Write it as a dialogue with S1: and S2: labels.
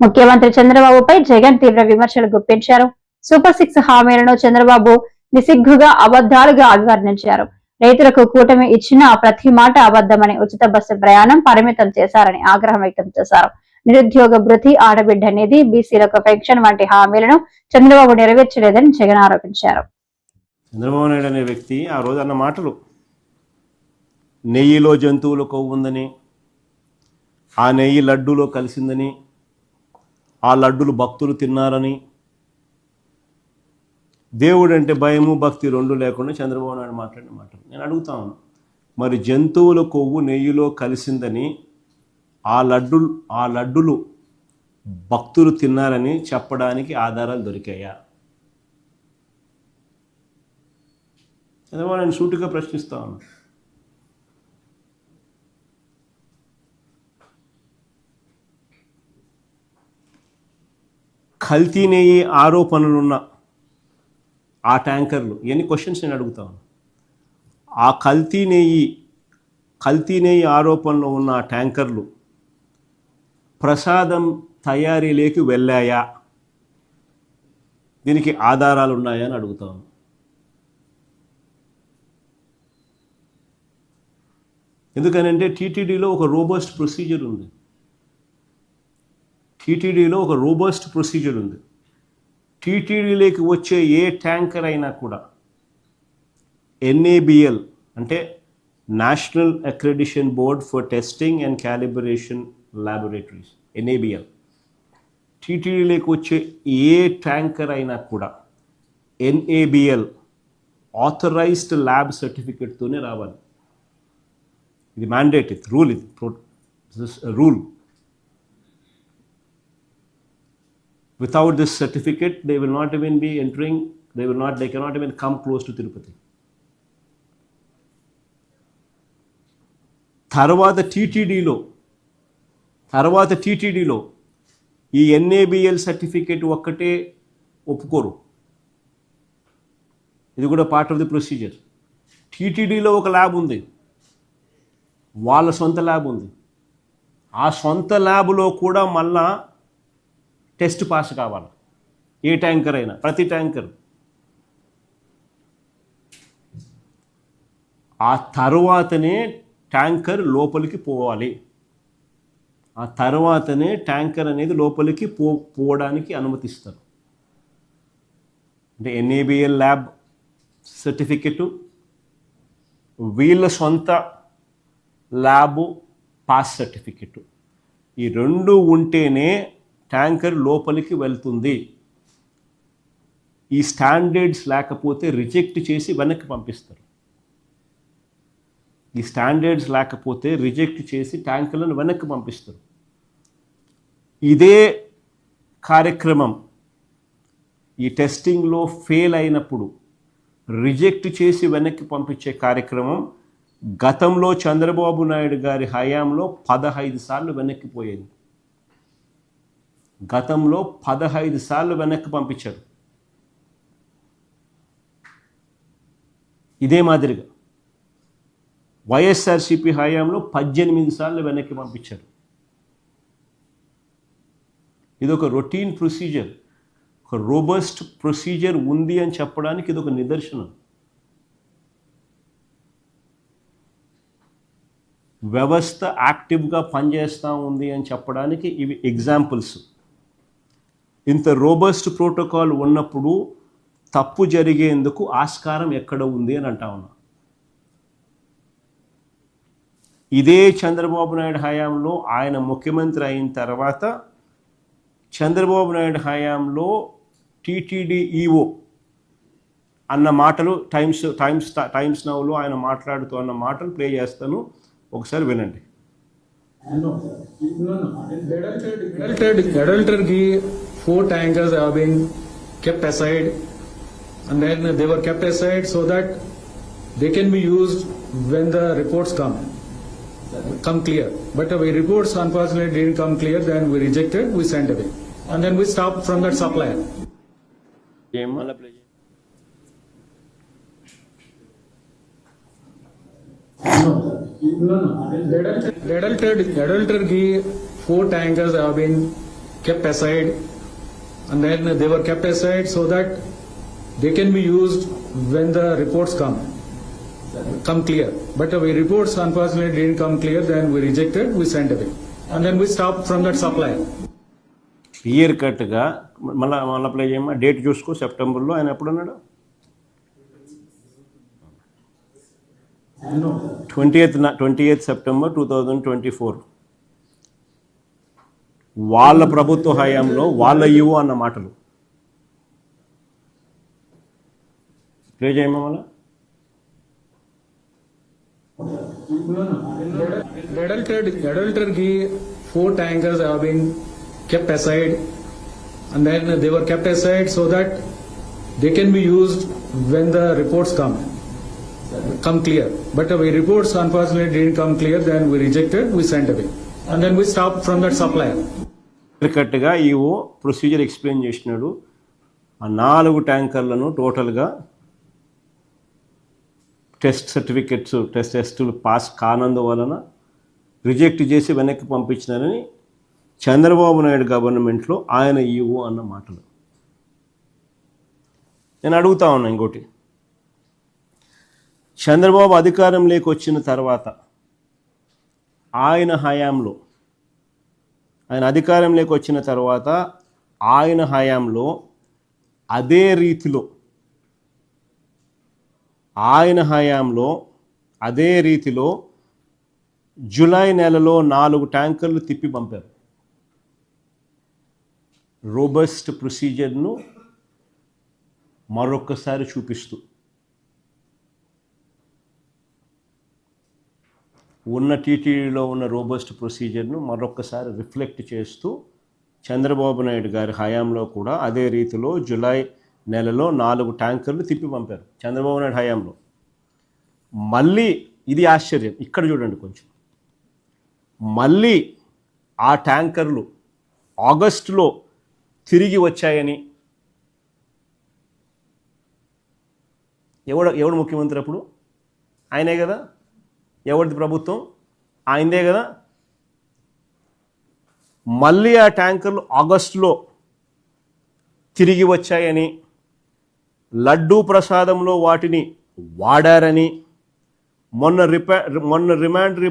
S1: ముఖ్యమంత్రి చంద్రబాబుపై జగన్ తీవ్ర విమర్శలు గుప్పించారు. సూపర్ సిక్స్ హామీలను చంద్రబాబు నిసిగ్గుగా అబద్దాలుగా అభివర్ణించారు. రైతులకు కూటమి ఇచ్చిన ప్రతి మాట అబద్దమని ఉచిత బస్సు ప్రయాణం పరిమితం చేశారని ఆగ్రహం వ్యక్తం చేశారు. నిరుద్యోగ భృతి ఆడబిడ్డ నిధి బీసీలకు పెన్షన్ వంటి హామీలను చంద్రబాబు నెరవేర్చలేదని జగన్ ఆరోపించారు.
S2: చంద్రబాబు నాయుడు అనే వ్యక్తి ఆ రోజు అన్న మాటలు నెయ్యిలో జంతువులు కొవ్వుందని ఆ నెయ్యి లడ్డూలో కలిసిందని ఆ లడ్డులు భక్తులు తిన్నారని. దేవుడు అంటే భయము భక్తి రెండు లేకుండా చంద్రబాబు నాయుడు మాట్లాడిన మాటలు. నేను అడుగుతాను మరి జంతువుల కొవ్వు నెయ్యిలో కలిసిందని ఆ లడ్డు ఆ లడ్డులు భక్తులు తిన్నారని చెప్పడానికి ఆధారాలు దొరికాయా? చంద్రబాబు నేను సూటిగా ప్రశ్నిస్తా ఉన్నా ఆరోపణలున్న ఆ ట్యాంకర్లు ఎన్ని క్వశ్చన్స్ నేను అడుగుతాను ఆ కల్తీ నెయ్యి కల్తీ నెయ్యి ఆరోపణలు ఉన్న ఆ ట్యాంకర్లు ప్రసాదం తయారీలోకి వెళ్ళాయా? దీనికి ఆధారాలు ఉన్నాయా అని అడుగుతాను ఎందుకనంటే టీటీడీలో ఒక రోబస్ట్ ప్రొసీజర్ ఉంది. టీటీడీలో ఒక రోబస్ట్ ప్రొసీజర్ ఉంది. టీటీడీలోకి వచ్చే ఏ ట్యాంకర్ అయినా కూడా ఎన్ఏబిఎల్ అంటే national accreditation board for testing and calibration laboratories NABL. టీటీడీలోకి వచ్చే ఏ ట్యాంకర్ అయినా కూడా ఎన్ఏబిఎల్ ఆథరైజ్డ్ ల్యాబ్ సర్టిఫికెట్తోనే రావాలి. ఇది మ్యాండేట్ ఇది రూల్ ఇది rule without this certificate they will not even be entering they will not they cannot even come close to Tirupati తర్వాత టీటీడీలో తర్వాత టీటీడీలో ఈ ఎన్ఏబిఎల్ సర్టిఫికేట్ ఒక్కటే ఒప్పుకోరు. ఇది కూడా పార్ట్ ఆఫ్ ది ప్రొసీజర్ టీటీడీలో ఒక ల్యాబ్ ఉంది. వాళ్ళ సొంత ల్యాబ్ ఉంది. ఆ సొంత ల్యాబ్లో కూడా మళ్ళా టెస్ట్ పాస్ కావాలి. ఏ ట్యాంకర్ అయినా ప్రతి ట్యాంకర్. ఆ తర్వాతనే ట్యాంకర్ లోపలికి పోవాలి. ఆ తర్వాతనే ట్యాంకర్ అనేది లోపలికి పో పోవడానికి అనుమతిస్తారు. అంటే ఎన్ఏబిఎల్ ల్యాబ్ సర్టిఫికెటు వీళ్ళ సొంత ల్యాబు పాస్ సర్టిఫికెటు. ఈ రెండు ఉంటేనే ట్యాంకర్ లోపలికి వెళ్తుంది. ఈ స్టాండర్డ్స్ లేకపోతే రిజెక్ట్ చేసి వెనక్కి పంపిస్తారు. ఈ స్టాండర్డ్స్ లేకపోతే రిజెక్ట్ చేసి ట్యాంకర్లను వెనక్కి పంపిస్తారు. ఇదే కార్యక్రమం. ఈ టెస్టింగ్లో ఫెయిల్ అయినప్పుడు రిజెక్ట్ చేసి వెనక్కి పంపించే కార్యక్రమం గతంలో చంద్రబాబు నాయుడు గారి హయాంలో పదహైదు సార్లు వెనక్కిపోయింది గతంలో పదహైదు సార్లు వెనక్కి పంపించారు ఇదే మాదిరిగా వైఎస్ఆర్సిపి హయాంలో పద్దెనిమిది సార్లు వెనక్కి పంపించారు ఇది ఒక రొటీన్ ప్రొసీజర్ ఒక రోబస్ట్ ప్రొసీజర్ ఉంది అని చెప్పడానికి ఇది ఒక నిదర్శనం. వ్యవస్థ యాక్టివ్గా పనిచేస్తూ ఉంది అని చెప్పడానికి ఇవి ఎగ్జాంపుల్స్. ఇంత రోబస్ట్ ప్రోటోకాల్ ఉన్నప్పుడు తప్పు జరిగేందుకు ఆస్కారం ఎక్కడ ఉంది అని అంటా ఉన్నా ఇదే చంద్రబాబు నాయుడు హయాంలో ఆయన ముఖ్యమంత్రి అయిన తర్వాత చంద్రబాబు నాయుడు హయాంలో టీటీడీ ఈఓ అన్న మాటలు టైమ్స్ టైమ్స్ టైమ్స్ నవ్లో ఆయన మాట్లాడుతూ అన్న మాటలు ప్లే చేస్తాను ఒకసారి వినండి
S3: No, no, four tankers have been kept aside and then they were kept aside so that they can be used when the reports come come clear. But our reports unfortunately didn't come clear, then we rejected, we sent away. And then we stopped from that supplier. Adulterated, adulterated four tankers have been kept aside and then they were kept aside so that they can be used when the reports come come clear but uh, the reports unfortunately didn't come clear then we rejected we sent away and then we stopped from that supply
S2: clear కట్గా మళ్ళీ మళ్ళీ play చేయమ్మా date చూసుకో సెప్టెంబర్లో ఆయన ఎప్పుడు ఉన్నాడు twenty eighth twenty eighth September two thousand twenty four వాళ్ళ ప్రభుత్వ హయాంలో వాళ్ళ ఇవ్వు అన్న మాటలు ప్లే చేయమ్మా మళ్ళీ
S3: adulterated adulterated ghee four tankers have been kept aside and then they were kept aside so that they can be used when the reports come come clear but uh, reports unfortunately didn't come clear then we rejected we sent away and then we stopped from that supply
S2: clear కట్గా EO procedure explain చేసినాడు. ఆ నాలుగు ట్యాంకర్లను టోటల్గా test certificates test టెస్టులు pass కానందువలన reject చేసి వెనక్కి పంపించినారని చంద్రబాబు నాయుడు గవర్నమెంట్లో ఆయన ఈవో అన్న మాటలు. నేను అడుగుతా ఉన్నా ఇంకోటి. చంద్రబాబు అధికారంలోకి వచ్చిన తర్వాత ఆయన హయాంలో ఆయన అధికారంలోకి వచ్చిన తర్వాత ఆయన హయాంలో అదే రీతిలో ఆయన హయాంలో అదే రీతిలో జూలై నెలలో నాలుగు ట్యాంకర్లు తిప్పి పంపారు. రోబస్ట్ ప్రొసీజర్ను మరొక్కసారి చూపిస్తూ ఉన్న టీటీడీలో ఉన్న రోబస్ట్ ప్రొసీజర్ను మరొకసారి రిఫ్లెక్ట్ చేస్తూ చంద్రబాబు నాయుడు గారి హయాంలో కూడా అదే రీతిలో జులై నెలలో నాలుగు ట్యాంకర్లు తిప్పి పంపారు చంద్రబాబు నాయుడు హయాంలో. మళ్ళీ ఇది ఆశ్చర్యం. ఇక్కడ చూడండి కొంచెం. మళ్ళీ ఆ ట్యాంకర్లు ఆగస్టులో తిరిగి వచ్చాయని ఎవడు ఎవడు ముఖ్యమంత్రి అప్పుడు? ఆయనే కదా? ఎవరిది ప్రభుత్వం? ఆయనదే కదా. మళ్ళీ ఆ ట్యాంకర్లు ఆగస్టులో తిరిగి వచ్చాయని లడ్డూ ప్రసాదంలో వాటిని వాడారని మొన్న రిపే మొన్న రిమాండ్ రిప